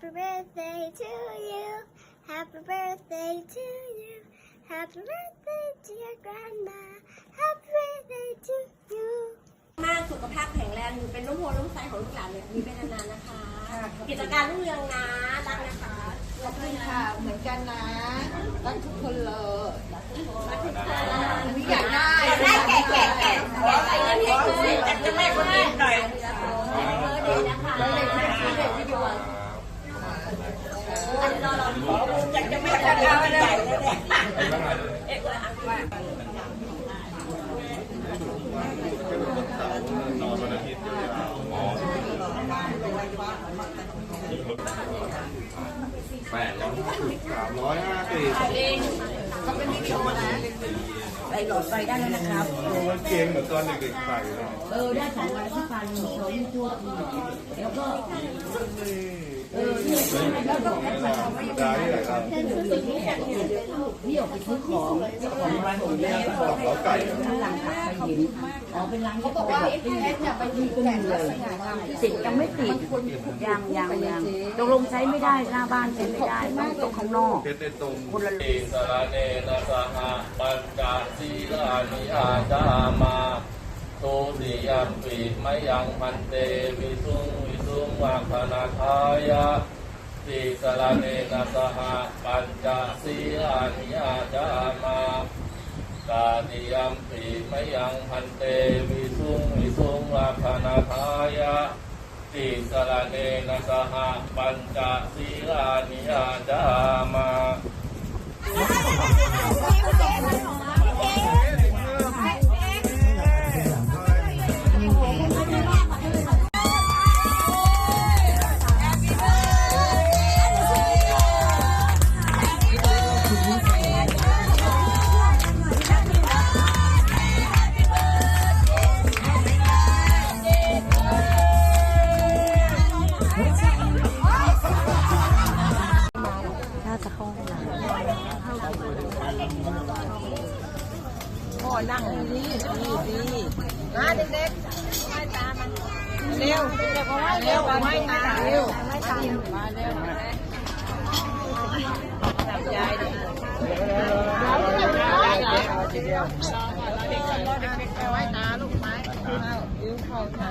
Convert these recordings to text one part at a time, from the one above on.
Happy birthday to you. Happy birthday to you. Happy birthday dear grandma. Happy birthday to you. มากสุขภาพแข็งแรงอยู่เป็นร่มโพล่มไทรของลูกหลานเลยมีเป็นนานๆนะคะ กิจการรุ่งเรืองนะรักนะคะขอบคุณค่ะเหมือนกันนะรักทุกคนเลยไม่อยากได้ได้แกะแกะแกะแกะใส่เงินให้คุณจะแม่คนนี้หน่อย แปดร้อยสามร้อยห้าสิบไปหลอดไฟได้แล้วนะครับ มันเก่งเหมือนตอนเด็กๆใส่เลยเออได้สองวันละสักพันหนึ่งสองทั่วทีแล้วก็เออเนี่ยแล้ก็ได้ที่ไหนครับอกไปซื้อของของร้านของแม่ตอบเขาไก่ข้างหลังขับไปเห็นอ๋อเป็นร้านที่เขาบอกที่จะไปที่ก็มีเลยติดยังไม่ติดยังยังยังตกลงใช้ไม่ได้หน้าบ้านใช้ไม่ได้ต้องตกข้างนอกคนละอิสรเนนะสหปัญจศีลานิอาจามาตุติยมปิมะยังพันเตวิสุ งวิสุงคนาทายะติสระเนนะสหปัญจสีลานิยาจามาตาติยมปิมยังพันเตวิสุงวิสุงวัคนาทายะติสระเนนะสหปัญจสีลานิยาจามา นั่งนี่ดีดีมาเด็กๆไม่ตามันเร็วเด็กๆมาเร็วไม่ตาเร็วไม่ตามาเร็วจับยายดิเอาทีเดียวเด็กๆเด็กๆไว้ตาลูกไม้เอายืมเข้าทา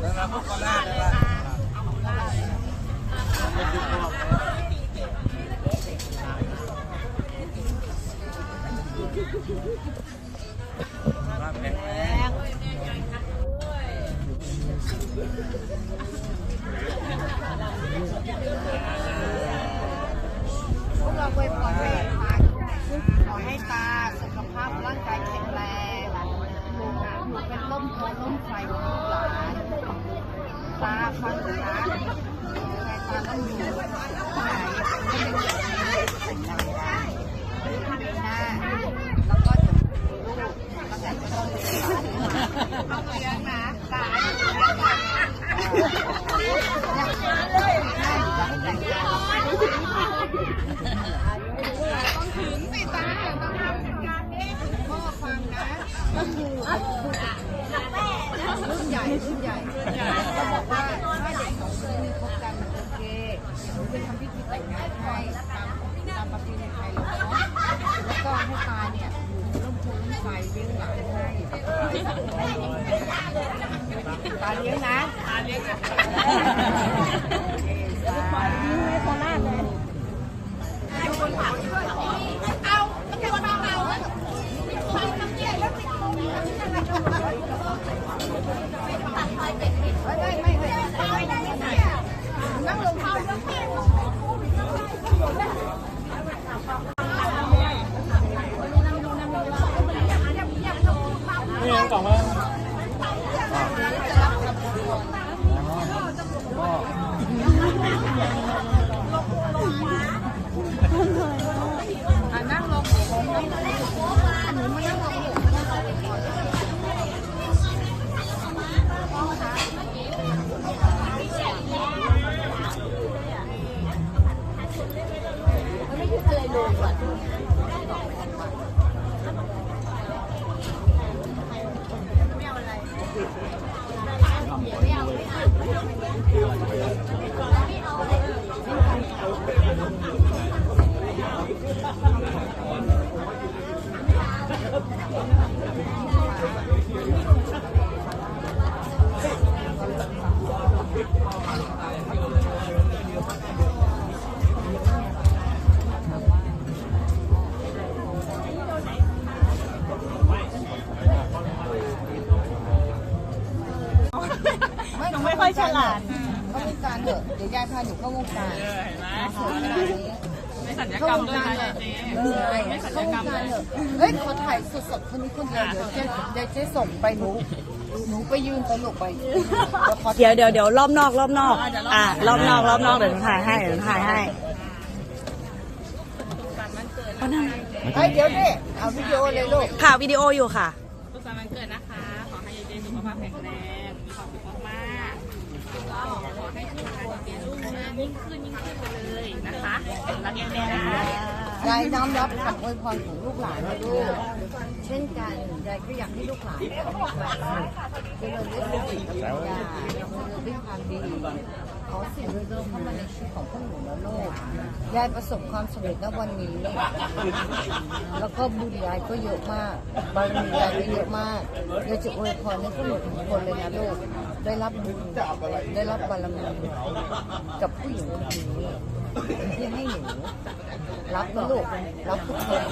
แล้วเราพวกคนหน้าเลยล่ะมาแข็งแรงพวกเราไปปล่อยไปขอให้ตาสุขภาพร่างกายแข็งแรงดูดูเป็นร่มโพล่มไฟของลูกหลานตา ฟังนะตาต้องดูไหนเป็นแบบนี้แข็งแรงได้ปีหน้าแล้วก็จะลูกแล้วแต่จะต้องเลี้ยงต้องเลี้ยงนะตาต้องถึงสิตาต้องทำการนี้พ่อฟังนะก็คือ รุ่นใหญ่รุ่นใหญ่ก็บอกว่าถ้าเด็กสองคนนี้คบกันมันโอเคหนูจะทำพิธีแต่งงานให้ตามตามประเพณีไทยเราเนาะแล้วก็ให้ตาเนี่ยอยู่ร่มโพล่มไฟเลี้ยงหลานให้ตาเลี้ยงนะตาเลี้ยงนะตาเลี้ยงให้โคราชเลยเเดี๋ยวยายพาหนูเข้าวงการสวยขนาดนี้ไม่สัญญกรรมด้วยนะเออไม่สัญญกรรมเลยเฮ้ยขอถ่ายสดๆคนนี้คนเดียวเดี๋ยวเจ๊เดี๋ยวเจ๊ส่งไปหนูหนูไปยืนไปหลบไปเดี๋ยวขอเดี๋ยวเดี๋ยวเดี๋ยวรอบนอกรอบนอกอ่ารอบนอกรอบนอกเดี๋ยวหนูถ่ายให้เดี๋ยวหนูถ่ายให้เฮ้ยเดี๋ยวดิเอาวิดีโอเลยลูกค่ะวิดีโออยู่ค่ะสุขสันต์วันเกิดนะคะ ขอให้ยายเจนสุขภาพแข็งแรงมีความสุข ยิ่งขึ้นยิ่งขึ้นไปเลยนะคะรักแม่นะยายน้อมรับคำอวยพรของลูกหลานนะลูกเช่นกันยายก็อยากให้ลูกหลานมีความสุขเจริญด้วยสติปัญญาเจริญด้วยความดี ขอสิ่งดีๆเข้ามาในชีวิตของพวกหนูนะลูกยายประสบความสำเร็จณวันนี้ แล้วก็บุญยายก็เยอะมากบารมียายก็เยอะมากยายจะอวยพรให้พวกหนูทุกคนเลยนะลูกได้รับบุญได้รับบารมีกับผู้หญิงคนนี้ที่ให้หนูรับนะลูกรับทุกคน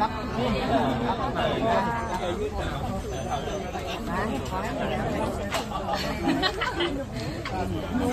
รับทุกคนรับทุกคนนะขอให้หนู หนู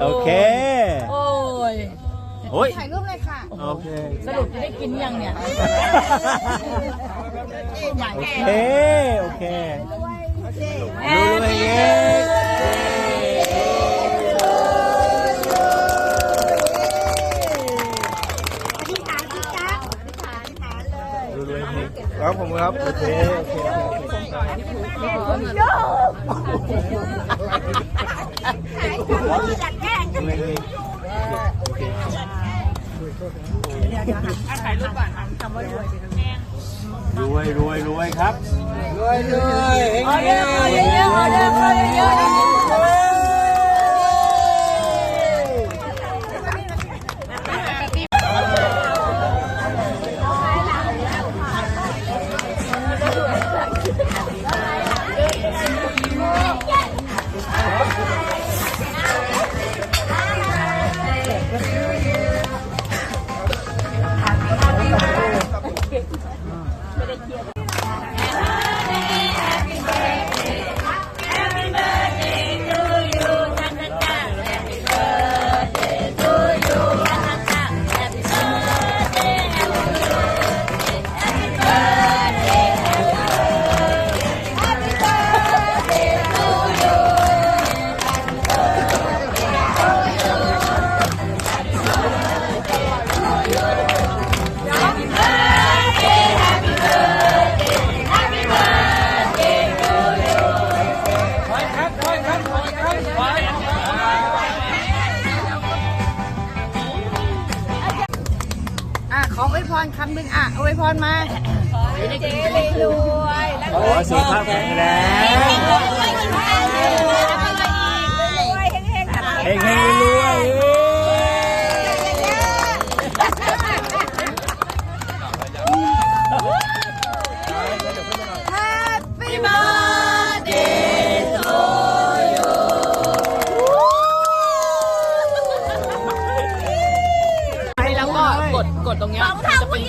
โอเคโอ้ยโอ้ยถ่ายรูปเลยค่ะ โอเค สรุปจะได้กินยังเนี่ย โอเค โอเครวยรวยๆเฮงรวยรวยๆเฮงครับผมครับ โอเค โอเคโอเค รวยๆเฮงถ่ายรูปก่อนคำว่ารวยเป็นแม่รวยรวยรวยครับ รวยรวยเฮงออเดอร์ออเดอร์เยเดอร์ออเดอร์เย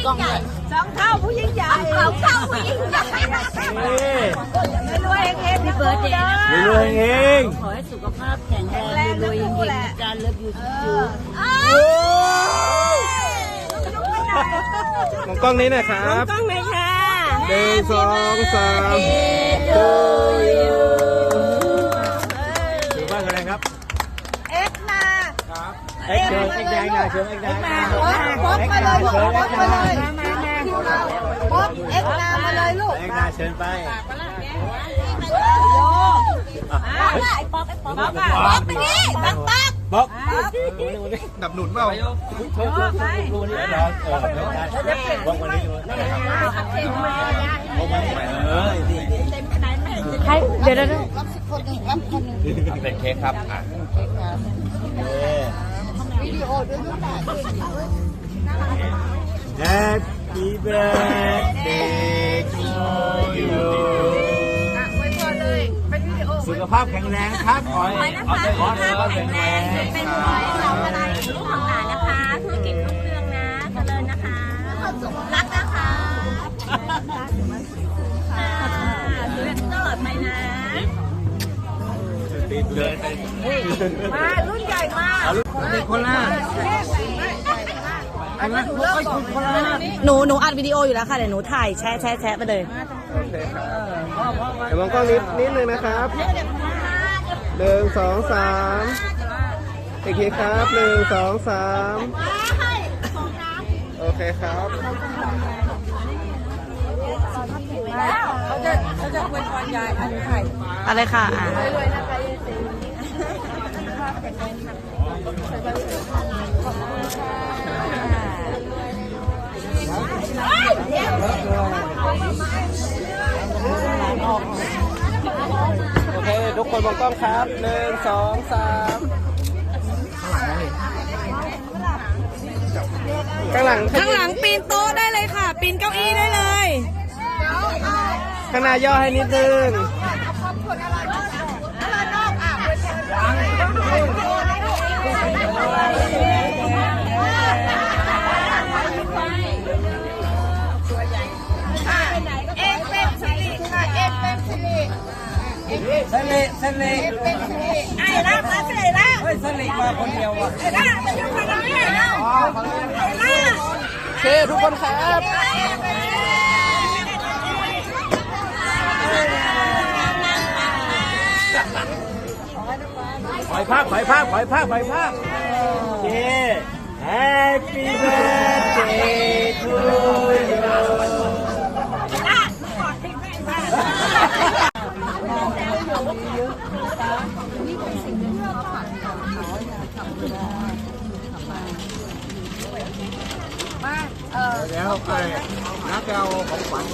ล้องเลยสองเท่าผู้ยิ่งใหญ่สองเท่าผู้ยิ่งใหญ่ฮ้ยรวยเฮงพี่เบิร์ดเดย์นะรวยเฮงขอให้สุขภาพแข็งแรงรวยเฮงๆนะการเลิฟยูทูบมองกล้องนี้หนะครับกล้องไหมค่ะหนึ่งสองสาม to you ถือว่าอะไรครับเอ็กซ์มาครับไอ เอ็กเชิญเอ็กแดงนะเชิญเอ็กแดงนะป๊อปมาเลยลูกป๊อปมาเลยป๊อปเอ็กซ์นามาเลยลูกเอ็กนาเชิญไปป๊อกไปนี่ป๊อกป๊อกบอกดับหนุนเปล่าโชว์โชว์ดูนี่นะเออได้บอกวันนี้บอกวันนี้เออดีดีให้เดี๋ยวเดี๋ยวเดี๋ยวเป็นเค้กครับอะเออวิดีโอด้วยลูก Happy birthday to you อะไว้ก่อนเลยเป็นวิดีโอสุขภาพแข็งแรงครับขอให้ขอให้สุขภาพแข็งแรงเป็นขอให้เราอะไรลูกของหลานนะคะธุรกิจรุ่งเรืองนะเจริญนะคะรักนะคะชีวิตตลอดไปนะติด เลยมารุ่นใหญ่มาเด็กคนละคนละคนละหนูหนูอัดวิดีโออยู่แล้วค่ะเดี๋ยวหนูถ่ายแชะแชะแชะไปเลยเดี๋ยวมองกล้องนิดนิดนึงนะครับหนึ่งสองสามโอเคครับหนึ่งสองสามโอเคครับเขาจะเขาจะอวยพรยายอันไข่อะไรค่ะอะ โอเค ทุกคนมองกล้องครับหนึ่งสองสามข้างหลังข้างหลังปีนโต๊ะได้เลยค่ะ ปีนเก้าอี้ได้เลย ข้างหน้าย่อให้นิดนึง สน่ห์เสน่ห์เป็นสิริไอ้ล่ามาสิริล่าเฮ้ยสน่ห์มาคนเดียวอะไอ้ล่าเป็นคนเนี่ยไอ้ล่าโอเคทุกคนครับปล่อยภาพปล่อยภาพปล่อยภาพปล่อยภาพโอเค Happy birthday to you มาเออแล้วไปนักเอาของขวัญ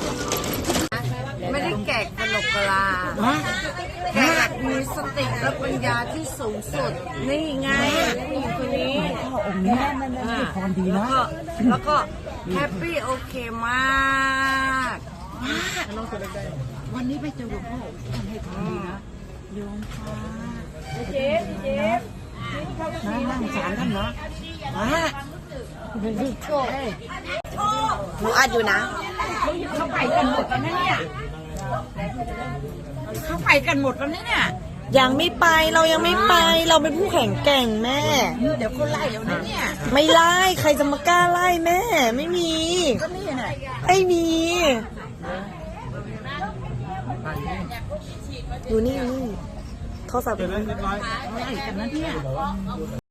ไม่ได้แกกกระโหลกกลาแกกมีสติและปัญญาที่สูงสุด นี่ไงผู้หญิงคนนี้องค์นี้มันเป็นความดีนะแล้วก็แฮปปี้โอเคมาก วันนี้ไปเจอหลวงพ่อท่านให้ทำดีนะโยมค่ะเจ๊เจ๊นั่งนั่งสารท่านเนะมาโชคหนูอัดอยู่นะเขาไปกันหมดแล้วนะเนี่ยเขาไปกันหมดแล้วเนี่ยยังไม่ไปเรายังไม่ไปเราเป็นผู้แข่งแก่งแม่ เดี๋ยวเขาไล่แล้วนะเนี่ยไม่ไล่ใครจะมากล้าไล่แม่ ไม่มีก็นี่น่ะไม่มี อยู่นี่นี่โทรศัพท์ไล่กันนเนี่ย